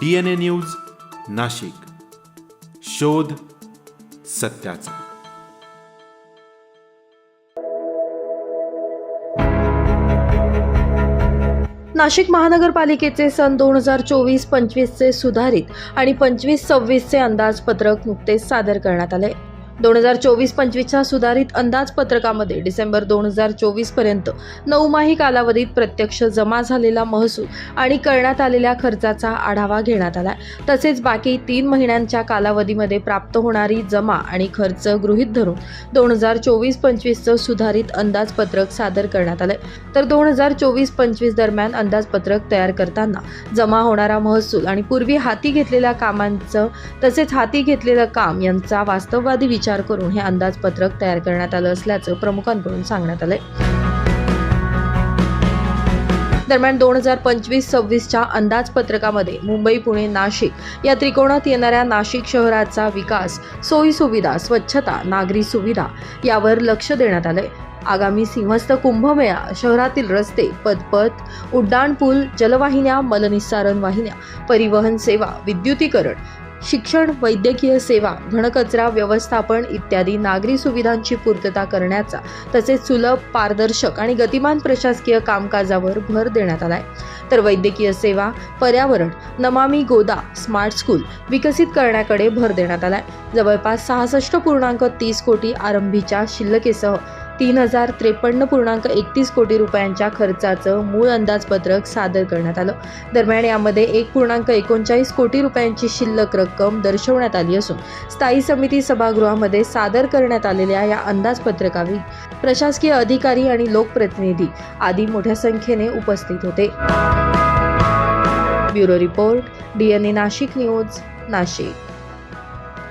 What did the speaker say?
D N A news Nashik. शोध सत्याचा. नाशिक महानगरपालिकेचे सन दोन हजार चोवीस पंचवीसचे सुधारित आणि पंचवीस सव्वीसचे अंदाजपत्रक नुकतेच सादर करण्यात आले. दोन हजार चोवीस पंचवीसच्या सुधारित अंदाजपत्रकामध्ये डिसेंबर दोन हजार चोवीसपर्यंत नऊमाही कालावधीत प्रत्यक्ष जमा झालेला महसूल आणि करण्यात आलेल्या खर्चाचा आढावा घेण्यात आला तसेच बाकी तीन महिन्यांच्या कालावधीमध्ये प्राप्त होणारी जमा आणि खर्च गृहीत धरून दोन हजार चोवीस पंचवीसचं सुधारित अंदाजपत्रक सादर करण्यात आलं तर दोन हजार चोवीस पंचवीस दरम्यान अंदाजपत्रक तयार करताना जमा होणारा महसूल आणि पूर्वी हाती घेतलेल्या कामांचं तसेच हाती घेतलेलं काम यांचा वास्तववादी विचार करून हे अंदाजपत्रक तयार करण्यात आलं असल्याचं प्रमुखांकडून सांगण्यात आलंय. दरम्यान दोन हजार पंचवीस सव्वीसच्या अंदाजपत्रकामध्ये मुंबई पुणे नाशिक या त्रिकोणात येणाऱ्या नाशिक शहराचा विकास सोयीसुविधा स्वच्छता नागरी सुविधा यावर लक्ष देण्यात आलंय. आगामी सिंहस्थ कुंभमेळा शहरातील रस्ते पदपथ उड्डाणपूल जलवाहिन्या मलनिस्सारण वाहिन्या परिवहन सेवा विद्युतीकरण शिक्षण वैद्यकीय सेवा घनकचरा व्यवस्थापन इत्यादी नागरी सुविधांची पूर्तता करण्याचा तसेच सुलभ पारदर्शक आणि गतिमान प्रशासकीय कामकाजावर भर देण्यात आलाय. तर वैद्यकीय सेवा पर्यावरण नमामी गोदा स्मार्ट स्कूल विकसित करण्याकडे भर देण्यात आलाय. जवळपास सहासष्ट पूर्णांक तीस कोटी आरंभीच्या शिल्लकेसह तीन हजार त्रेपन्न पूर्णांक एकतीस कोटी रुपयांच्या खर्चाचं मूळ अंदाजपत्रक सादर करण्यात आलं. दरम्यान यामध्ये एक पूर्णांक एकोणचाळीस कोटी रुपयांची शिल्लक रक्कम दर्शवण्यात आली असून स्थायी समिती सभागृहामध्ये सादर करण्यात आलेल्या या अंदाजपत्रकावी प्रशासकीय अधिकारी आणि लोकप्रतिनिधी आदी मोठ्या संख्येने उपस्थित होते. Bureau report D N A Nashik news Nashik.